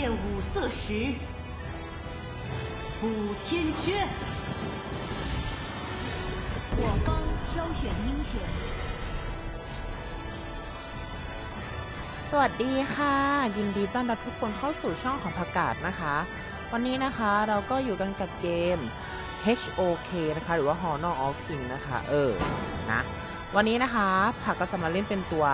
炼五色石，补天缺。我方挑选英雄， สวัสดีค่ะ ยินดีต้อนรับทุกคนเข้าสู่ช่องของผักกาดนะคะ วันนี้นะคะเราก็อยู่กันกับเกม HOK นะคะ หรือว่า Honor of King นะคะ เออ นะ วันนี้นะคะ ผักก็จะมาเล่นเป็นตัว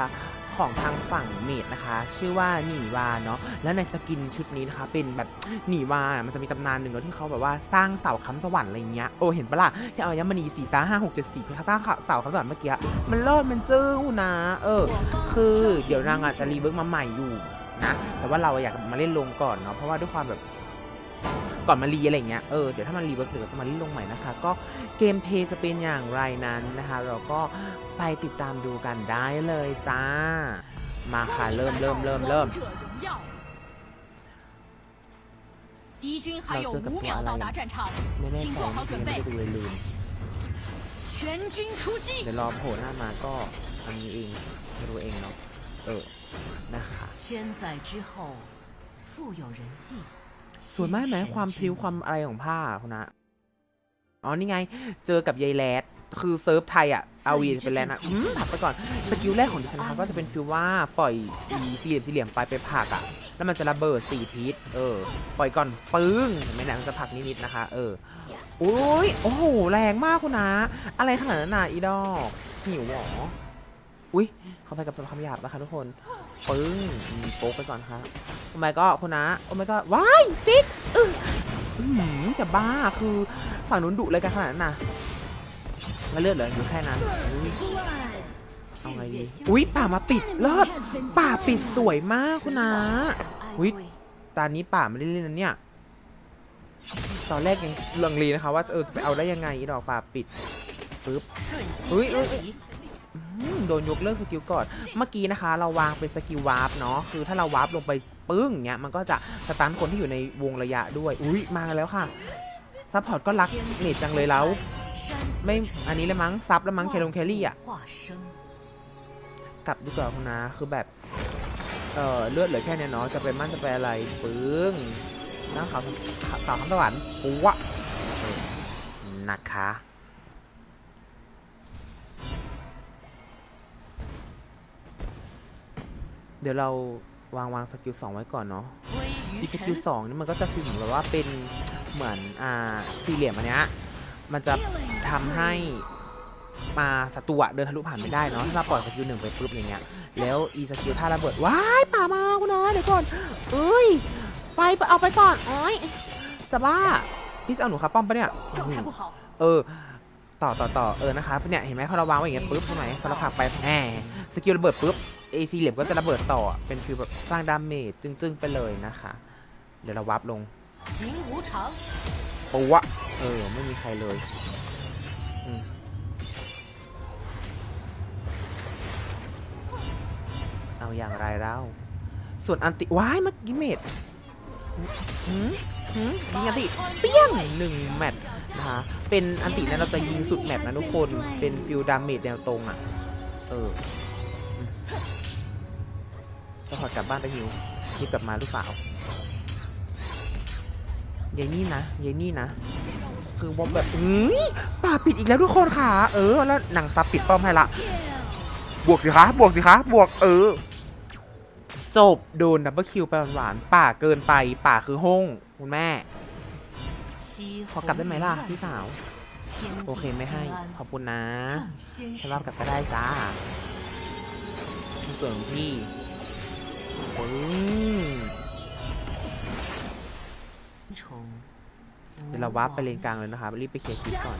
ของทางฝั่งเมดนะคะ ชื่อว่าหนีวาเนาะและในสกินชุดนี้นะคะ เป็นแบบหนีวามันจะมีตำนานหนึ่งเนาะที่เขาแบบว่าสร้างเสาค้ำสวรรค์อะไรเงี้ยโอ้เห็นปะล่ะที่เอายมณีสี่สาห้าหกเจ็ดสี่เพื่อสร้างเสาค้ำสวรรค์เมื่อกี้มันรอดมันเจ้านะเออ คือเดี๋ยวนางอาจจะรีเวิร์กมาใหม่อยู่นะแต่ว่าเราอยากมาเล่นลงก่อนเนาะเพราะว่าด้วยความแบบ ก่อนมารีอะไรเงี้ย เออ เดี๋ยวถ้ามันรีเวิร์กเดี๋ยวจะมาเล่นลงใหม่นะคะ ก็เกมเพลย์จะเป็นอย่างไรนั้นนะคะ เราก็ไปติดตามดูกันได้เลยจ้า มาค่ะ เริ่มเริ่มเริ่มเริ่ม 王者荣耀。敌军还有老师可五秒不爱了到达战场， ไม่แน่ 请 ใจ 做好 จริ 准 งๆไม่ 备 ได้，ดูเลยลืม 全军出击 เดี๋。ยวรอโผล่หน้ามาก็อันนี้เองไม่รู้เองเนาะ เออ นะคะ 千载之后，复有人迹。 สวยมากไหมความพริ้วความอะไรของผ้าคุณนะอ๋อนี่ไง เจอกับยายแรดคือเซิร์ฟไทยอะเอาวีเป็นแลนด์อะอืมผักไปก่อน สกิลแรกของดิฉันนะคะก็จะเป็นฟิลว่าปล่อยอีสี่เหลี่ยมสี่เหลี่ยมไปไปผลักอะ แล้วมันจะระเบิดสี่ทิศเออ ปล่อยก่อนปึ้งเห็นไหมนะมันจะผลักนิดๆนะคะ เอออุ้ยโอ้โหแรงมากคุณนะ อะไรขนาดนั้นน่ะอีดอกหิวหรอ อุ้ยเข้าไปกับความหยาบนะคะทุกคนปึ้งโป๊กไปก่อนค่ะโอ้ไม่ก็คุณนะโอ้ไม่ก็ว้ายฟิกอือจะบ้าคือฝั่งนู้นดุเลยกันขนาดนั้นนะไม่เลือดเหลืออยู่แค่นั้นเอาไงดีอุ้ยป่ามาปิดเลิศป่าปิดสวยมากคุณนะอุ้ยตอนนี้ป่าไม่ได้เล่นนะเนี่ยตอนแรกยังลงรีนะคะว่าเออจะไปเอาได้ยังไงดอกป่าปิดปึ๊บอุ้ย โดนยกเลิกสกิลก่อน เมื่อกี้นะคะ เราวางเป็นสกิลวาร์ปเนาะ คือถ้าเราวาร์ปลงไปปึ้งเนี้ย มันก็จะสตันคนที่อยู่ในวงระยะด้วย อุ้ยมาแล้วค่ะ ซัพพอร์ตก็รักเนตจังเลยแล้ว ไม่ อันนี้ละมั้งซับละมั้งแคลงแคลลี่อะ กลับดีกว่าคุณนะ คือแบบ เออเลือดเหลือแค่เนี้ยเนาะ จะไปมั่นจะไปอะไรปึ้งน้าขาวสาวาำสวรรค์ปุ๊วะนะคะ เดี๋ยวเราวางวางสกิลสองไว้ก่อนเนาะอีสกิลสองนี่มันก็จะฟีลเหมือนว่าเป็นเหมือนอ่าสี่เหลี่ยมอันเนี้ยมันจะทำให้มาศัตรูเดินทะลุผ่านไม่ได้เนาะถ้าเราปล่อยสกิลหนึ่งไปปุ๊บอย่างเงี้ยแล้วอีสกิลท่าระเบิดว้ายป่ามาคุณนะเดี๋ยวก่อนเอ้ยไปเอาไปก่อนโอ้ยสบ้าพี่เอาหนูคาป้อมปะเนี่ยเออต่อต่อต่อเออนะคะเนี่ยเห็นไหมเขาระวางไว้อย่างเงี้ยปุ๊บใช่ไหมพอเราผลักไปแหมสกิลระเบิดปุ๊บ เอซีเหลี่ยมก็จะระเบิดต่อ เป็นฟิลแบบสร้างดาเมจจึ้งๆไปเลยนะคะ เดี๋ยวเราวับลงปะวะ เออ ไม่มีใครเลยเอาอย่างไรเล่าส่วนอันติว้ายมากิเมดหืมหืมยิงอันติเปี้ยงหนึ่งแมตช์นะคะเป็นอันตินั้นเราจะยิงสุดแมตช์นะทุกคน เป็นฟิลดาเมจแนวตรงอะ เออ จะขอดกลับบ้านไปหิวคิดกลับมาหรือเปล่ายายนี่นะยายนี่นะ คือบอมแบบอือป่าปิดอีกแล้วทุกคนค่ะ เออ แล้วหนังซับปิดป้อมให้ละ บวกสิคะ บวกสิคะ บวกเออ จบโดนดับเบิลคิวไปหวานๆป่าเกินไป ป่าคือห้องคุณแม่ ขอกลับได้ไหมล่ะพี่สาว โอเคไม่ให้ ขอบคุณนะฉันรับกลับก็ได้จ้า ส่วนของพี่ปึ้ง，เดี๋ยวเราวาร์ปไปเลนกลางเลยนะครับ รีบไปเคลียร์คลิปก่อน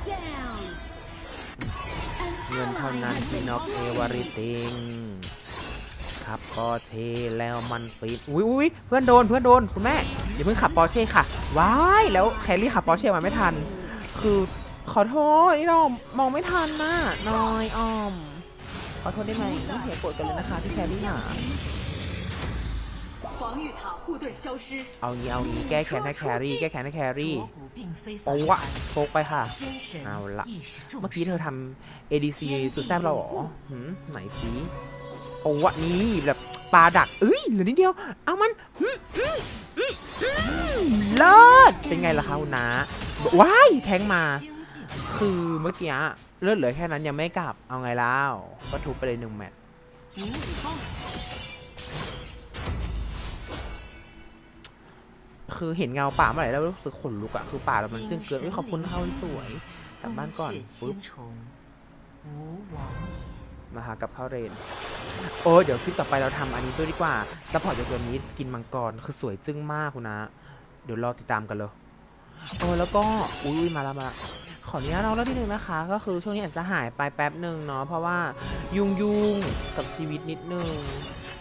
เงินเท่านั้นที่น็อกเอวาริติงครับก็เทแล้วมันฟิตอุ้ยอุ้ยเพื่อนโดนเพื่อนโดนคุณแม่อย่าเพิ่งขับปอร์เช่ค่ะว้ายแล้วแครี่ขับปอร์เช่มาไม่ทัน คือขอโทษนี่เรามองไม่ทันน่ะน้อยอ้อม ขอโทษได้ไหมไม่เสียโกรกันเลยนะคะที่แคร์ี่หมาเอางี้เอางี้แก้แค้นให้แครี่แก้แค้นให้แครี่โอ้วะโคกไปค่ะ เอาละเมื่อกี้เธอทำ ADC สุดแซ่บเราหรอหืมไหนสิโอ้วะนี้แบบปลาดักเอ้ยเหลือนิดเดียว เอามันเลิศเป็นไงล่ะคเขาน้าว้ายแทงมา คือเมื่อกี้เลือดเหลือแค่นั้นยังไม่กลับเอาไงแล้วก็ทุบไปเลยหนึ่งแมตช์คือเห็นเงาป่าเมื่อไหร่แล้วรู้สึกขนลุกอะคือป่าเรามันซึ่งเกินขอบคุณเขาสวยกลับบ้านก่อนปุ๊บมาหากับข้าวเรน โอ้เดี๋ยวคลิปต่อไปเราทำอันนี้ด้วยดีกว่าซัพพอร์ตจากตัวนี้กินมังกรคือสวยจึ้งมากคุณนะ เดี๋ยวรอติดตามกันเลยโอ้แล้วก็ อุ้ยมาแล้วมา ขออนุญาตเราเล่าที่หนึ่งนะคะ ก็คือช่วงนี้อาจจะหายไปแป๊บหนึ่งเนาะเพราะว่ายุ่งยุ่งกับชีวิตนิดนึง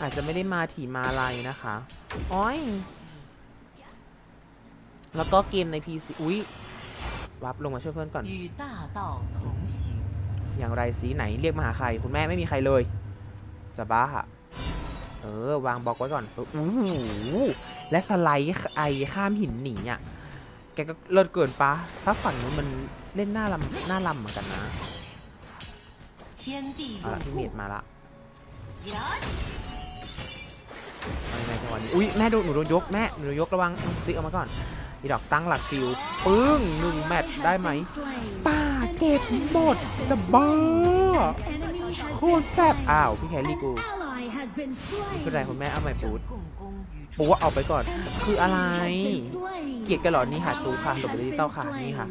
อาจจะไม่ได้มาถี่มาอะไรนะคะอ้อยแล้วก็เกมใน PC อุ้ยวับลงมาช่วยเพื่อนก่อน อย่างไรสีไหนเรียกมาหาใคร คุณแม่ไม่มีใครเลย จะบ้าอะเออ วางบล็อกไว้ก่อนอู้และสไลด์ไอข้ามหินหนีอะ แกก็เลิศเกินปะถ้าฝั่งนู้นมัน เล่นหน้าลำหน้าลำเหมือนกันนะเอาละพี่เมดมาละมันไงจังหวะนี้อุ้ยแม่โดนหนูโดนยกแม่หนูโดนยกระวังซิเอามาก่อนอีดอกตั้งหลักฟิวปึ้งหนึ่งแมตช์ได้ไหมป้าเก็บหมดจะบ้าโคตรแซ่บอ้าวพี่แคลรี่กูคืออะไรคุณแม่เอาใหม่ปุ๊ด ปูว่าเอาไปก่อน คืออะไร เกลียดกันเหรอนี่ค่ะจูค่ะหลบดิจิตอลค่ะนี่ค่ะ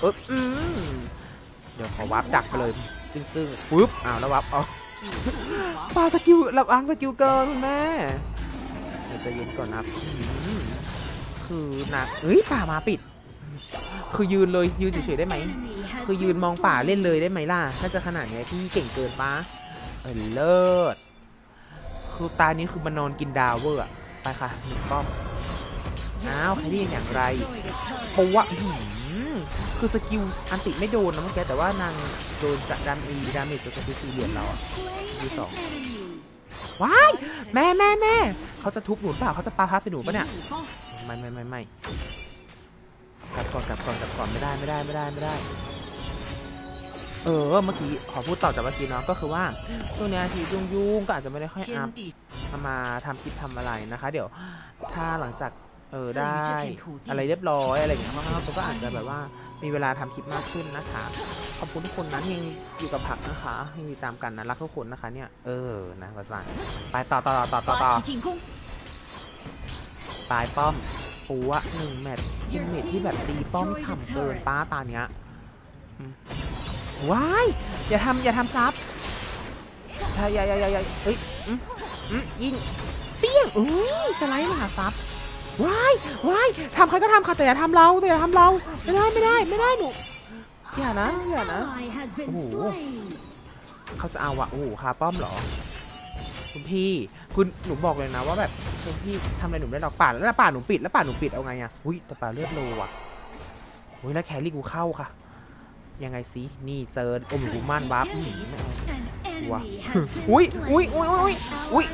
เอ๊บอืมเดี๋ยวขอวับดักไปเลยซึ่งซึ่งๆปุ๊บอ้าวแล้ววับเอาปาสกิลรับอ้างสกิลเกินคุณแม่เดี๋ยวจะเย็นก่อนนะคือหนักเฮ้ยป่ามาปิด คือยืนเลยยืนเฉยๆได้ไหมคือยืนมองป่าเล่นเลยได้ไหมล่ะ ถ้าจะขนาดเนี้ยพี่เก่งเกินปะเออเลิศคือตานี้คือมันนอนกินดาวเวอร์อะ ไปค่ะหนึ่งป้อมอ้าวใครี่อย่างไรปะวะคือสกิลอันติไม่โดนนะเมื่อกี้แต่ว่านางโดนจากดามอีดามเมจจากสกิลสี่เหลี่ยมเราอีสองว้ายแม่แม่แม่เขาจะทุบหนูเปล่าเขาจะปาพับสหนูปะเนี่ยไม่ไม่ไม่ไม่กลับก่อนกลับก่อนกลับก่อนไม่ได้ไม่ได้ไม่ได้ไม่ได้ เออเมื่อกี้ขอพูดต่อจากเมื่อกี้เนาะก็คือว่าตัวเนี้ยที่ยุ่งๆก็อาจจะไม่ได้ค่อยอัพเอามาทำคลิปทำอะไรนะคะ เดี๋ยวถ้าหลังจากเออได้ อะไรเรียบร้อยอะไรอย่างเงี้ยข้างๆก็อาจจะแบบว่ามีเวลาทำคลิปมากขึ้นนะคะ ขอบคุณทุกคนนะที่ยังอยู่กับผักนะคะยังติดตามกันนะรักทุกคนนะคะ เนี่ยเออนะภาษาไปต่อต่อต่อต่อต่อต่อ 发起进攻， ปลายป้อมปูอะหนึ่งแมตช์เป็นเมตช์ที่แบบตีป้อมฉ่ำเกินป้าตาเนี้ยอืมว้าย อย่าทำอย่าทำซับอย่าอย่าอย่าอย่าอย่าเฮ้ยอืม อืมยิงเปี้ยงอุ้ยสไลด์มาหาซับว้ายว้ายทำใครก็ทำค่ะแต่อย่าทำเราแต่อย่าทำเราไม่ได้ไม่ได้ไม่ได้หนูอย่านะอย่านะ哦เขาจะเอาอะโอ้โหคาป้อมเหรอคุณพี่คุณหนูบอกเลยนะว่าแบบคุณพี่ทำอะไรหนูไม่ได้หรอกป่าแล้วป่าหนูปิดแล้วป่าหนูปิดเอาไงอะอุ้ยแต่ป่าเลือดโลอะอุ้ยแล้วแครี่กูเข้าค่ะ ยังไงสินี่เจอโอมิกุมันวับอื้อหือไม่เอา วะอุ้ยอุ้ยอุ้ยอุ้ยอุ้ย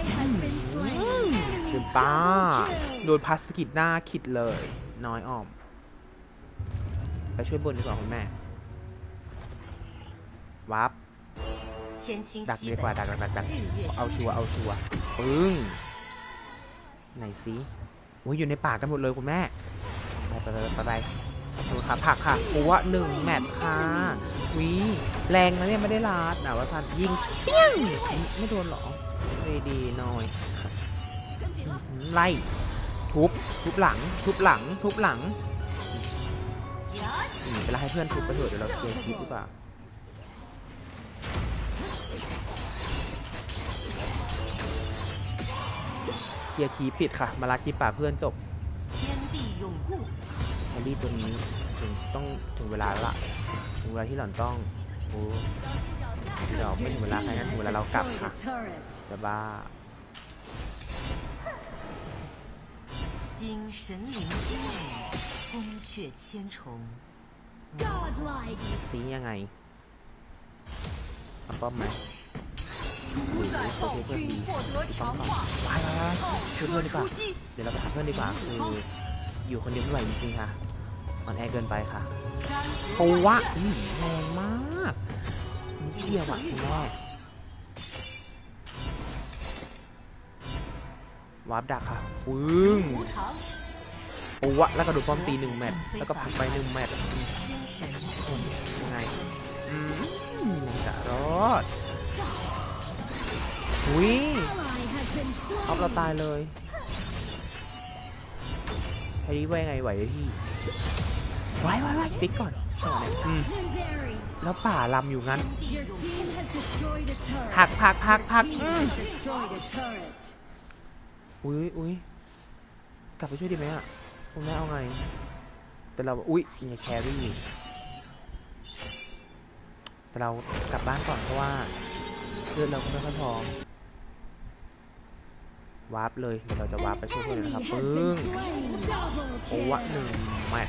เดือป้าโดนพลาสกิดหน้าขิดเลย น้อยอ้อม ไปช่วยบนดีกว่าคุณแม่วับดักดีกว่าดักดักดักดักเอาชัวเอาชัวปึ้งไหนสิโอ้ยอยู่ในป่ากันหมดเลยคุณแม่ไปไปไป ดูค่ะผักค่ะกูว่หนึ่งแมตค่ะวิแรงนะเนี่ยไม่ได้ลาดนะว่าพันยิงเปี้ยงไม่โดนหรอเรดีหน่อย ไล่ ทุบ ทุบหลัง ทุบหลัง ทุบหลังเวลาให้เพื่อนทุบไปเถอะเดี๋ยวเราเคลียร์คลิปดีกว่าเคลียร์คีปิดค่ะ มาลาคีปากเพื่อนจบ ร์รี่ตัวนี้ถึงต้องถึงเวลาแล้วล่ะ ถึงเวลาที่หล่อนต้องโอ้เดี๋ยวไม่ถึงเวลาใครนั้นถึงเวลาเรากลับค่ะ จะบ้า 经神灵之内，风雀千重。 ซียังไงเอาป้อมไหม 主宰暴君获得强化， ไปไปไปช่วยเพื่อนดีกว่า 出击！ เดี๋ยวเราไปหาเพื่อนดีกว่า คือ อยู่คนเดียวไม่ไหวจริงๆค่ะมันแอเกินไปค่ะโพราะว่แรงมากเทียวอะคุณแม่วาร์ปดักค่ะ ฟึ้งโอ้วะแล้วก็ดดป้อมตีหนึ่งแมตช์แล้วก็พักไปหนึ่งแมตช์ยังไงจะรอดอุ้ยเอาเราตายเลย ใช้นี้ไว้ไงไหวไหมพี่ไว้ไว้ไว้ฟิกก่อนจังหวะเนี่ยอืม Legendary. แล้วป่าลำอยู่งั้น Your team has destroyed a turret. พักพักพักพัก Team อืม has destroyed a turret. อุ้ยอุ้ยกลับไปช่วยดีไหมอะคุณแม่เอาไง แต่เราอุ้ยเนี่ยแครี่แต่เรากลับบ้านก่อนเพราะว่าเลือดเราก็ไม่ค่อยพอ วาร์ปเลยเดี๋ยวเราจะวาร์ปไปช่วยเพื่อนนะครับปึ้งโอวะหนึ่งแมท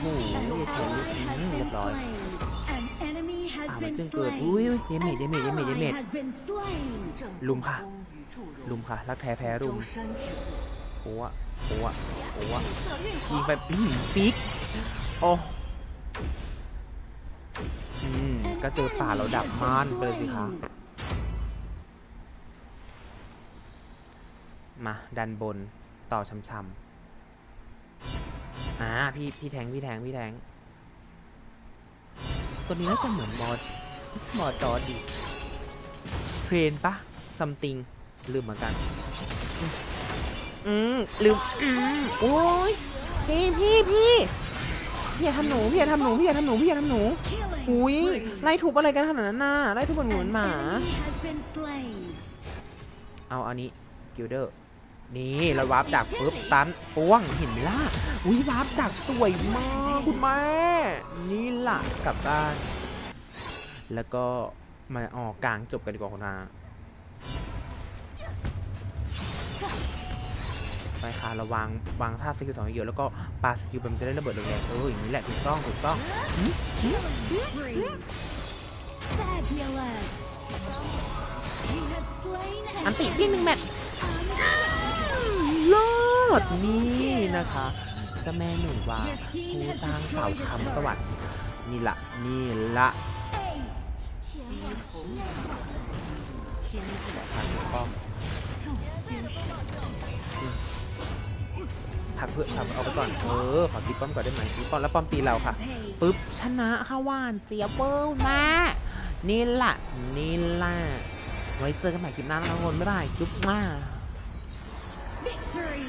โอ้โหนี้เรียบร้อยอามันจึงเกิดอุ้ยเดเมจเดเมจเดเมจเดเมจลุมค่ะ ลุมค่ะ รักแท้แพ้ลุมโอ้วะโอ้วะโอ้วะยิงไปปีปิกโอ้อืมก็เจอป่าเราดับม่านไปเลยสิคะ มาดันบนต่อช้ำๆอ่าพี่พี่แทงพี่แทงพี่แทงตัวนี้น่าจะเหมือนมอดมอจอดีเทรนปะซัมติงลืมเหมือนกัน อืมลืมอืมโอ้ยพี่พี่พี่พี่อย่าทำหนูพี่อย่าทำหนูพี่อย่าทำหนูพี่อย่าทำหนูอุ้ยไล่ทุบอะไรกันขนาดนั้นน่ะไล่ทุบเหมือนหมา เอาอันนี้กิลเดอร์ นี่เราวาร์ปดักปุ๊บสตันป้วงเห็นไหมล่ะอุ้ยวาร์ปดักสวยมากคุณแม่นี่ล่ะกลับบ้าน แล้วก็มาออกกลางจบกันดีกว่าคุณอาไปค่ะเราวางวางท่าสกิลสองเยอะแล้วก็ปาสกิลไปมันจะได้ระเบิดแรงๆเอออย่างนี้แหละถูกต้องถูกต้อง Killing spree. Fabulous. You have slain an อันติพี่หนึ่งแมตช์ unstoppable. รอ มดนี่นะคะเจ้าแม่หนูว่าผู้สร้างเสาคำสวัสดิ์นี่ละนี่ละทางป้อมผักเพื่อผักเอาไปก่อนเออขอตีป้อมก่อนได้ไหมตีป้อมแล้วป้อมตีเราค่ะปึ๊บชนะค่ะว่านเจี๊ยบเบิ้ลนะนี่ละนี่ละไว้เจอกันใหม่คลิปหน้านะทุกคนบ๊ายบายจุ๊บมา Victory